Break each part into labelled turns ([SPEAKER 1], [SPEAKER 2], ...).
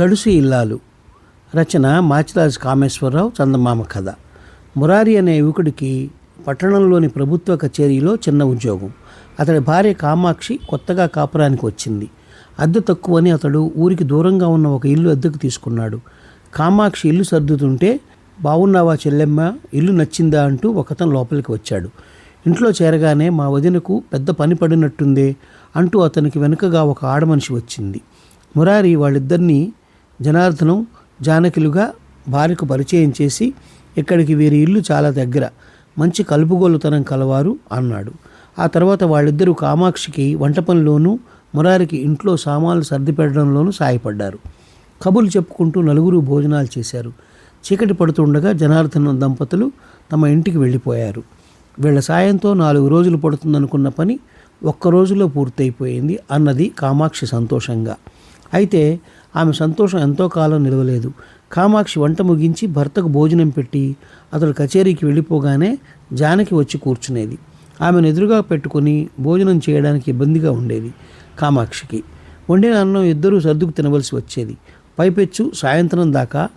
[SPEAKER 1] గడుసు ఇల్లాలు. రచన మాచిరాజు కామేశ్వరరావు చందమామ కథ. మురారి అనే యువకుడికి పట్టణంలోని ప్రభుత్వ కచేరీలో చిన్న ఉద్యోగం. అతడి భార్య కామాక్షి కొత్తగా కాపురానికి వచ్చింది. అద్దె తక్కువని అతడు ఊరికి దూరంగా ఉన్న ఒక ఇల్లు అద్దెకు తీసుకున్నాడు. కామాక్షి ఇల్లు సర్దుతుంటే బాగున్నావా చెల్లెమ్మ ఇల్లు నచ్చిందా అంటూ ఒకతను లోపలికి వచ్చాడు. ఇంట్లో చేరగానే మా వదినకు పెద్ద పని పడినట్టుందే అంటూ అతనికి వెనుకగా ఒక ఆడమనిషి వచ్చింది. మురారి వాళ్ళిద్దరినీ జనార్దనం జానకిలుగా భార్యకు పరిచయం చేసి ఇక్కడికి వీరి ఇల్లు చాలా దగ్గర మంచి కలుపుగోలుతనం కలవారు అన్నాడు. ఆ తర్వాత వాళ్ళిద్దరూ కామాక్షికి వంట పనిలోనూ మురారికి ఇంట్లో సామాన్లు సర్ది పెట్టడంలోనూ సాయపడ్డారు. కబుర్లు చెప్పుకుంటూ నలుగురు భోజనాలు చేశారు. చీకటి పడుతుండగా జనార్దన దంపతులు తమ ఇంటికి వెళ్ళిపోయారు. వీళ్ళ సాయంతో నాలుగు రోజులు పడుతుందనుకున్న పని ఒక్క రోజులో పూర్తయిపోయింది అన్నది కామాక్షి సంతోషంగా. అయితే ఆమె సంతోషం ఎంతో కాలం నిలవలేదు. కామాక్షి వంట ముగించి భర్తకు భోజనం పెట్టి అతడు కచేరీకి వెళ్ళిపోగానే జానకి వచ్చి కూర్చునేది. ఆమెను ఎదురుగా పెట్టుకుని భోజనం చేయడానికి ఇబ్బందిగా ఉండేది కామాక్షికి. వండిన అన్నం ఇద్దరూ సర్దుకు తినవలసి వచ్చేది. పైపెచ్చు సాయంత్రం దాకా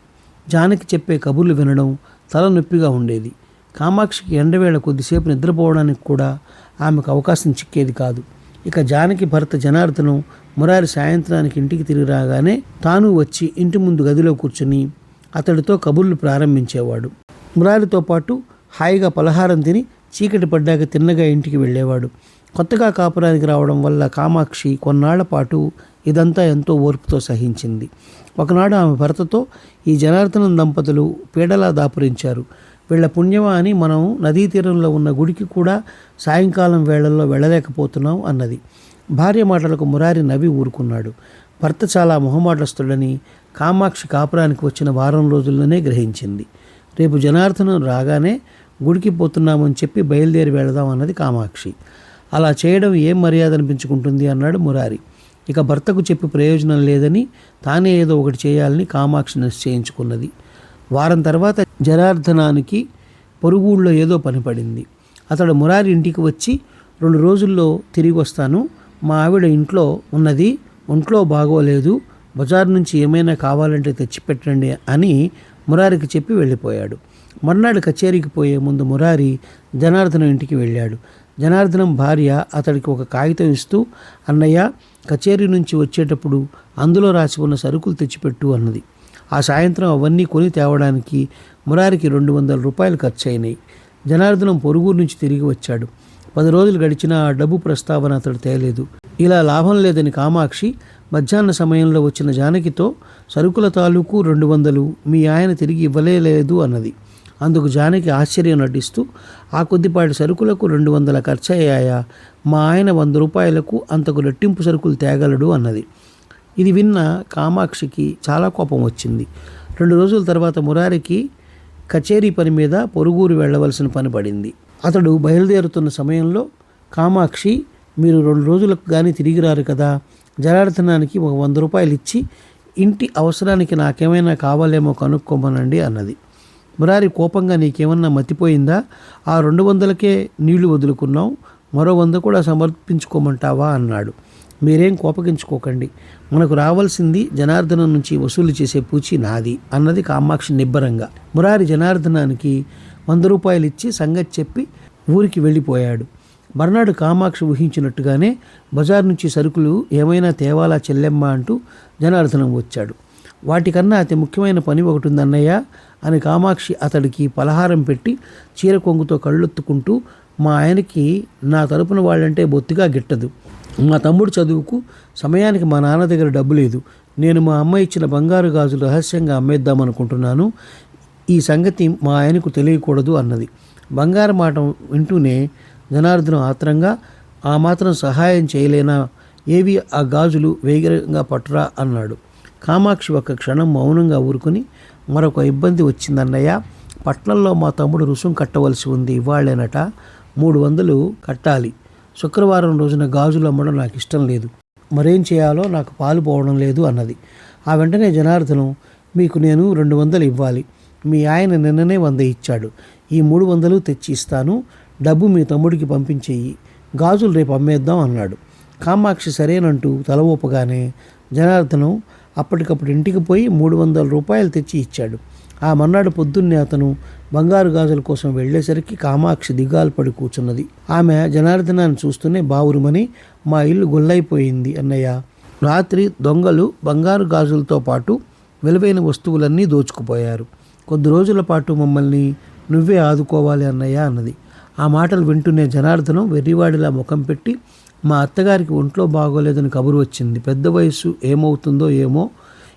[SPEAKER 1] జానకి చెప్పే కబుర్లు వినడం తలనొప్పిగా ఉండేది. కామాక్షికి ఎండవేళ కొద్దిసేపు నిద్రపోవడానికి కూడా ఆమెకు అవకాశం చిక్కేది కాదు. ఇక జానకి భర్త జనార్దనం మురారి సాయంత్రానికి ఇంటికి తిరిగి రాగానే తాను వచ్చి ఇంటి ముందు గదిలో కూర్చుని అతడితో కబుర్లు ప్రారంభించేవాడు. మురారితో పాటు హాయిగా పలహారం తిని చీకటి పడ్డాక తిన్నగా ఇంటికి వెళ్ళేవాడు. కొత్తగా కాపురానికి రావడం వల్ల కామాక్షి కొన్నాళ్ళ పాటు ఇదంతా ఎంతో ఓర్పుతో సహించింది. ఒకనాడు ఆమె భర్తతో ఈ జనార్దనం దంపతులు పీడలా దాపురించారు. వీళ్ళ పుణ్యమా అని మనం నదీ తీరంలో ఉన్న గుడికి కూడా సాయంకాలం వేళల్లో వెళ్ళలేకపోతున్నాం అన్నది. భార్య మాటలకు మురారి నవ్వి ఊరుకున్నాడు. భర్త చాలా మొహమాటస్తుడని కామాక్షి కాపురానికి వచ్చిన వారం రోజుల్లోనే గ్రహించింది. రేపు జనార్దనం రాగానే గుడికి పోతున్నామని చెప్పి బయలుదేరి వెళదాం అన్నది కామాక్షి. అలా చేయడం ఏం మర్యాద అనిపించుకుంటుంది అన్నాడు మురారి. ఇక భర్తకు చెప్పి ప్రయోజనం లేదని తానే ఏదో ఒకటి చేయాలని కామాక్షి నిశ్చయించుకున్నది. వారం తర్వాత జనార్దనానికి పొరుగుళ్ళో ఏదో పని పడింది. అతడు మురారి ఇంటికి వచ్చి రెండు రోజుల్లో తిరిగి వస్తాను. మా ఆవిడ ఇంట్లో ఉన్నది ఒంట్లో బాగోలేదు బజార్ నుంచి ఏమైనా కావాలంటే తెచ్చిపెట్టండి అని మురారికి చెప్పి వెళ్ళిపోయాడు. మర్నాడు కచేరీకి పోయే ముందు మురారి జనార్దనం ఇంటికి వెళ్ళాడు. జనార్దనం భార్య అతడికి ఒక కాగితం ఇస్తూ అన్నయ్య కచేరీ నుంచి వచ్చేటప్పుడు అందులో రాసి ఉన్న సరుకులు తెచ్చిపెట్టు అన్నది. ఆ సాయంత్రం అవన్నీ కొని తేవడానికి మురారికి రెండు వందల రూపాయలు ఖర్చు అయినాయి జనార్దనం పొరుగురు నుంచి తిరిగి వచ్చాడు. పది రోజులు గడిచినా ఆ డబ్బు ప్రస్తావన అతడు తేలేదు. ఇలా లాభం లేదని కామాక్షి మధ్యాహ్న సమయంలో వచ్చిన జానకితో సరుకుల తాలూకు రెండు వందలు మీ ఆయన తిరిగి ఇవ్వలేదు అన్నది. అందుకు జానకి ఆశ్చర్యం నటిస్తూ ఆ కొద్దిపాటి సరుకులకు రెండు వందల ఖర్చు అయ్యాయా మా ఆయన వంద రూపాయలకు అంతకు రెట్టింపు సరుకులు తేగలడు అన్నది. ఇది విన్న కామాక్షికి చాలా కోపం వచ్చింది. రెండు రోజుల తర్వాత మురారికి కచేరీ పని మీద పొరుగురు వెళ్ళవలసిన పని పడింది. అతడు బయలుదేరుతున్న సమయంలో కామాక్షి మీరు రెండు రోజులకు కానీ తిరిగి రారు కదా. జలార్థనానికి ఒక వంద రూపాయలు ఇచ్చి ఇంటి అవసరానికి నాకేమైనా కావాలేమో కనుక్కోమనండి అన్నది. మురారి కోపంగా నీకేమన్నా మతిపోయిందా? ఆ రెండు వందలకే నీళ్ళు వదులుకున్నాం మరో వంద కూడా సమర్పించుకోమంటావా? అన్నాడు. మీరేం కోపగించుకోకండి. మనకు రావాల్సింది జనార్దనం నుంచి వసూలు చేసే పూచి నాది అన్నది కామాక్షి నిబ్బరంగా. మురారి జనార్దనానికి వంద రూపాయలు ఇచ్చి సంగతి చెప్పి ఊరికి వెళ్ళిపోయాడు. మర్నాడు కామాక్షి ఊహించినట్టుగానే బజార్ నుంచి సరుకులు ఏమైనా తేవాలా చెల్లెమ్మ అంటూ జనార్దనం వచ్చాడు. వాటికన్నా అతి ముఖ్యమైన పని ఒకటి ఉందన్నయ్య అని కామాక్షి అతడికి పలహారం పెట్టి చీర కొంగుతో కళ్ళొత్తుకుంటూ మా ఆయనకి నా తరపున వాళ్ళంటే బొత్తిగా గిట్టదు. మా తమ్ముడు చదువుకు సమయానికి మా నాన్న దగ్గర డబ్బు లేదు. నేను మా అమ్మ ఇచ్చిన బంగారు గాజులు రహస్యంగా అమ్మేద్దామనుకుంటున్నాను. ఈ సంగతి మా ఆయనకు తెలియకూడదు అన్నది. బంగారు మాట వింటూనే జనార్దనం ఆత్రంగా ఆ మాత్రం సహాయం చేయలేనా? ఏవి ఆ గాజులు వేగంగా పట్టురా అన్నాడు. కామాక్షి ఒక క్షణం మౌనంగా ఊరుకుని మరొక ఇబ్బంది వచ్చిందన్నయ్య పట్నంలో మా తమ్ముడు రుసుం కట్టవలసి ఉంది ఇవాళేనట మూడు వందలు కట్టాలి. శుక్రవారం రోజున గాజులు అమ్మడం నాకు ఇష్టం లేదు. మరేం చేయాలో నాకు పాలు పోవడం లేదు అన్నది. ఆ వెంటనే జనార్దనం మీకు నేను రెండు వందలు ఇవ్వాలి. మీ ఆయన నిన్ననే వంద ఇచ్చాడు. ఈ మూడు వందలు తెచ్చి ఇస్తాను. డబ్బు మీ తమ్ముడికి పంపించేయి. గాజులు రేపు అమ్మేద్దాం అన్నాడు. కామాక్షి సరేనంటూ తల ఊపగానే జనార్దనం అప్పటికప్పుడు ఇంటికి పోయి మూడు వందల రూపాయలు తెచ్చి ఇచ్చాడు. ఆ మర్నాడు పొద్దున్నే అతను బంగారు గాజుల కోసం వెళ్ళేసరికి కామాక్షి దిగాలు పడి కూర్చున్నది. ఆమె జనార్దనాన్ని చూస్తూనే బావురుమని మా ఇల్లు గొల్లైపోయింది అన్నయ్య. రాత్రి దొంగలు బంగారు గాజులతో పాటు విలువైన వస్తువులన్నీ దోచుకుపోయారు. కొద్ది రోజుల పాటు మమ్మల్ని నువ్వే ఆదుకోవాలి అన్నయ్య అన్నది. ఆ మాటలు వింటూనే జనార్దనం వెర్రివాడిలా ముఖం పెట్టి మా అత్తగారికి ఒంట్లో బాగోలేదని కబురు వచ్చింది. పెద్ద వయసు ఏమవుతుందో ఏమో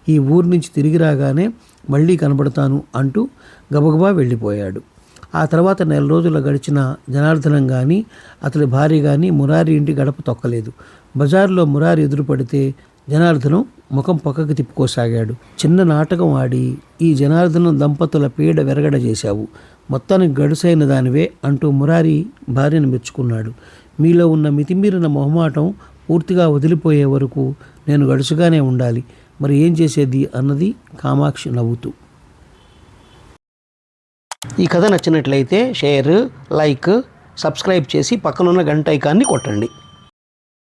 [SPEAKER 1] ఈ ఊరు నుంచి తిరిగి రాగానే మళ్ళీ కనబడతాను అంటూ గబగబా వెళ్ళిపోయాడు. ఆ తర్వాత నెల రోజులు గడిచిన జనార్దనం కానీ అతడి భార్య కానీ మురారి ఇంటి గడప తొక్కలేదు. బజారులో మురారి ఎదురుపడితే జనార్దనం ముఖం పక్కకు తిప్పుకోసాగాడు. చిన్న నాటకం ఆడి ఈ జనార్దనం దంపతుల పీడ వెరగడ చేశావు. మొత్తానికి గడుసైన దానివే అంటూ మురారి భార్యను మెచ్చుకున్నాడు. మీలో ఉన్న మితిమీరిన మొహమాటం పూర్తిగా వదిలిపోయే వరకు నేను గడుసుగానే ఉండాలి. మరి ఏం చేసేది అన్నది కామాక్షి నవ్వుతూ. ఈ కథ నచ్చినట్లయితే షేర్ లైక్ సబ్స్క్రైబ్ చేసి పక్కనున్న గంట ఐకాన్ని కొట్టండి.